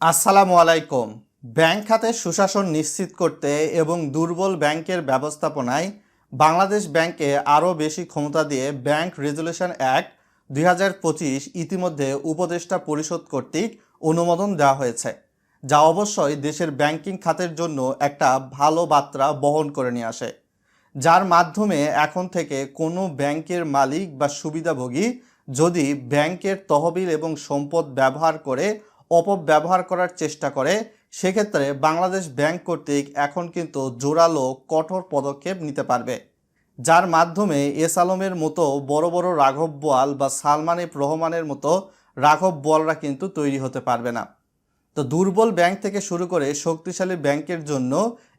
আসসালামু আলাইকুম। ব্যাংক খাতে সুশাসন নিশ্চিত করতে এবং দুর্বল ব্যাংকের ব্যবস্থাপনায় বাংলাদেশ ব্যাংকে আরও বেশি ক্ষমতা দিয়ে ব্যাংক রেজুলেশন অ্যাক্ট দুই হাজার পঁচিশ ইতিমধ্যে উপদেষ্টা পরিষদ কর্তৃক অনুমোদন দেওয়া হয়েছে, যা অবশ্যই দেশের ব্যাংকিং খাতের জন্য একটা ভালো বার্তা বহন করে নিয়ে আসে, যার মাধ্যমে এখন থেকে কোনো ব্যাংকের মালিক বা সুবিধাভোগী যদি ব্যাংকের তহবিল এবং সম্পদ ব্যবহার করে অপব্যবহার করার চেষ্টা করে, সেক্ষেত্রে বাংলাদেশ ব্যাংক কর্তৃক এখন কিন্তু জোরালো, কঠোর পদক্ষেপ নিতে পারবে। যার মাধ্যমে এস আলমের মতো বড় বড় রাঘব বোয়াল বা সালমান এফ রহমানের মতো রাঘব বোয়ালরা কিন্তু তৈরি হতে পারবে না। তো দুর্বল ব্যাংক থেকে শুরু করে শক্তিশালী ব্যাংকের জন্য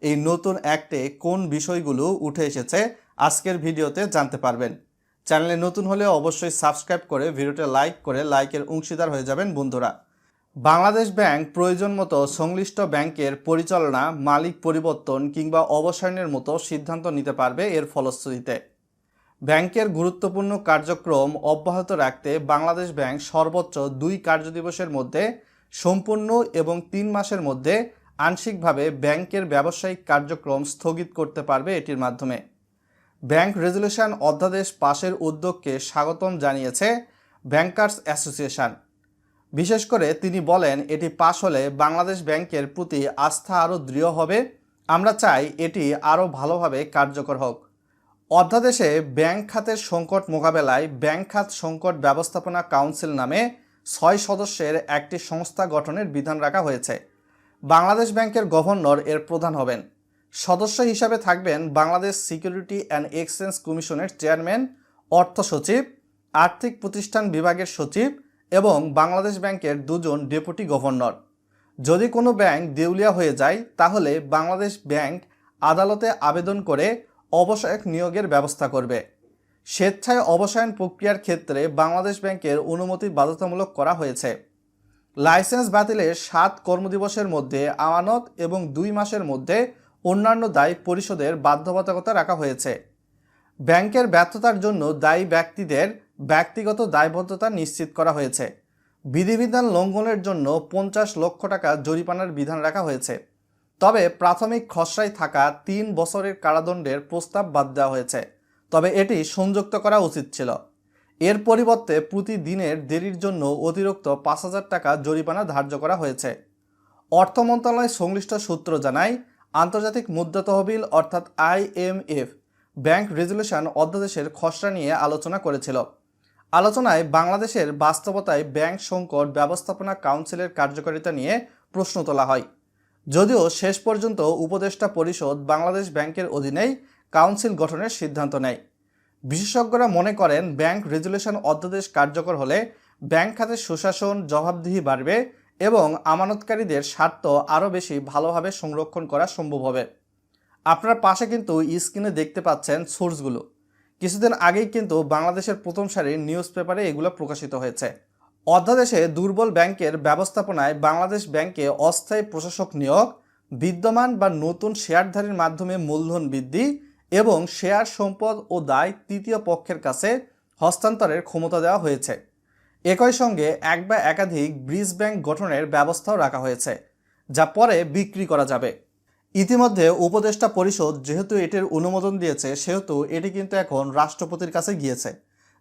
এই নতুন অ্যাক্টে কোন বিষয়গুলো উঠে এসেছে আজকের ভিডিওতে জানতে পারবেন। চ্যানেলে নতুন হলে অবশ্যই সাবস্ক্রাইব করে ভিডিওটা লাইক করে লাইকের অংশীদার হয়ে যাবেন বন্ধুরা। বাংলাদেশ ব্যাংক প্রয়োজন মতো সংশ্লিষ্ট ব্যাংকের পরিচালনা, মালিক পরিবর্তন কিংবা অবসায়নের মতো সিদ্ধান্ত নিতে পারবে এর ফলশ্রুতিতে। ব্যাংকের গুরুত্বপূর্ণ কার্যক্রম অব্যাহত রাখতে বাংলাদেশ ব্যাংক সর্বোচ্চ দুই কার্যদিবসের মধ্যে, সম্পূর্ণ এবং তিন মাসের মধ্যে আংশিকভাবে ব্যাংকের ব্যবসায়িক কার্যক্রম স্থগিত করতে পারবে এটির মাধ্যমে। ব্যাংক রেজুলেশন অধ্যাদেশ পাশের উদ্যোগকে স্বাগতম জানিয়েছে ব্যাংকার্স অ্যাসোসিয়েশন। বিশেষ করে তিনি বলেন, এটি পাশ হলে বাংলাদেশ ব্যাংকের প্রতি আস্থা আরও দৃঢ় হবে। আমরা চাই এটি আরও ভালোভাবে কার্যকর হোক। অধ্যাদেশে ব্যাংক খাতের সংকট মোকাবেলায় ব্যাংক খাত সংকট ব্যবস্থাপনা কাউন্সিল নামে ছয় সদস্যের একটি সংস্থা গঠনের বিধান রাখা হয়েছে। বাংলাদেশ ব্যাংকের গভর্নর এর প্রধান হবেন। সদস্য হিসাবে থাকবেন বাংলাদেশ সিকিউরিটি অ্যান্ড এক্সচেঞ্জ কমিশনের চেয়ারম্যান, অর্থ সচিব, আর্থিক প্রতিষ্ঠান বিভাগের সচিব এবং বাংলাদেশ ব্যাংকের দুজন ডেপুটি গভর্নর। যদি কোনো ব্যাংক দেউলিয়া হয়ে যায়, তাহলে বাংলাদেশ ব্যাংক আদালতে আবেদন করে অবসায়ক নিয়োগের ব্যবস্থা করবে। স্বেচ্ছায় অবসায়ন প্রক্রিয়ার ক্ষেত্রে বাংলাদেশ ব্যাংকের অনুমতি বাধ্যতামূলক করা হয়েছে। লাইসেন্স বাতিলের সাত কর্মদিবসের মধ্যে আমানত এবং দুই মাসের মধ্যে অন্যান্য দায় পরিশোধের বাধ্যবাধকতা রাখা হয়েছে। ব্যাংকের ব্যর্থতার জন্য দায়ী ব্যক্তিদের ব্যক্তিগত দায়বদ্ধতা নিশ্চিত করা হয়েছে। বিধিবিধান লঙ্ঘনের জন্য পঞ্চাশ লক্ষ টাকা জরিমানার বিধান রাখা হয়েছে। তবে প্রাথমিক খসড়ায় থাকা তিন বছরের কারাদণ্ডের প্রস্তাব বাদ দেওয়া হয়েছে। তবে এটি সংযুক্ত করা উচিত ছিল। এর পরিবর্তে প্রতিদিনের দেরির জন্য অতিরিক্ত পাঁচ হাজার টাকা জরিমানা ধার্য করা হয়েছে। অর্থ মন্ত্রণালয় সংশ্লিষ্ট সূত্র জানায়, আন্তর্জাতিক মুদ্রা তহবিল অর্থাৎ আইএমএফ ব্যাংক রেজুলেশন অধ্যাদেশের খসড়া নিয়ে আলোচনা করেছিল। আলোচনায় বাংলাদেশের বাস্তবতায় ব্যাংক সংকট ব্যবস্থাপনা কাউন্সিলের কার্যকারিতা নিয়ে প্রশ্ন তোলা হয়। যদিও শেষ পর্যন্ত উপদেষ্টা পরিষদ বাংলাদেশ ব্যাংকের অধীনেই কাউন্সিল গঠনের সিদ্ধান্ত নেয়। বিশেষজ্ঞরা মনে করেন ব্যাংক রেজুলেশন অধ্যাদেশ কার্যকর হলে ব্যাংক খাতের সুশাসন, জবাবদিহি বাড়বে এবং আমানতকারীদের স্বার্থ আরও বেশি ভালোভাবে সংরক্ষণ করা সম্ভব হবে। আপনার পাশে কিন্তু স্ক্রিনে দেখতে পাচ্ছেন সোর্সগুলো। কিছুদিন আগেই কিন্তু বাংলাদেশের প্রথম সারির নিউজ পেপারে এগুলো প্রকাশিত হয়েছে। অধ্যাদেশে দুর্বল ব্যাংকের ব্যবস্থাপনায় বাংলাদেশ ব্যাংকে অস্থায়ী প্রশাসক নিয়োগ, বিদ্যমান বা নতুন শেয়ারধারীর মাধ্যমে মূলধন বৃদ্ধি এবং শেয়ার সম্পদ ও দায় তৃতীয় পক্ষের কাছে হস্তান্তরের ক্ষমতা দেওয়া হয়েছে। একই সঙ্গে এক বা একাধিক ব্রিজ ব্যাংক গঠনের ব্যবস্থাও রাখা হয়েছে, যা পরে বিক্রি করা যাবে। ইতিমধ্যে উপদেষ্টা পরিষদ যেহেতু এটির অনুমোদন দিয়েছে, সেহেতু এটি কিন্তু এখন রাষ্ট্রপতির কাছে গিয়েছে।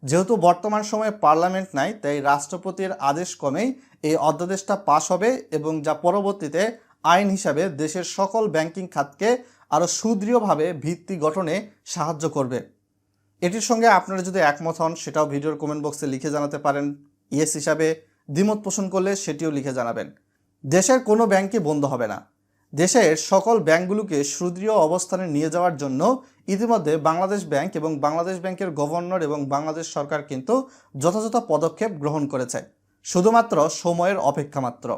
যেহেতু বর্তমান সময়ে পার্লামেন্ট নাই, তাই রাষ্ট্রপতির আদেশ কমেই এই অধ্যাদেশটা পাশ হবে এবং যা পরবর্তীতে আইন হিসাবে দেশের সকল ব্যাংকিং খাতকে আরও সুদৃঢ়ভাবে ভিত্তি গঠনে সাহায্য করবে। এটির সঙ্গে আপনারা যদি একমত হন, সেটাও ভিডিওর কমেন্ট বক্সে লিখে জানাতে পারেন। ইয়েস হিসাবে দ্বিমত পোষণ করলে সেটিও লিখে জানাবেন। দেশের কোনো ব্যাংকই বন্ধ হবে না। দেশের সকল ব্যাংকগুলোকে সুদৃঢ় অবস্থানে নিয়ে যাওয়ার জন্য ইতিমধ্যে বাংলাদেশ ব্যাংক এবং বাংলাদেশ ব্যাংকের গভর্নর এবং বাংলাদেশ সরকার কিন্তু যথাযথ পদক্ষেপ গ্রহণ করেছে। শুধুমাত্র সময়ের অপেক্ষা মাত্র।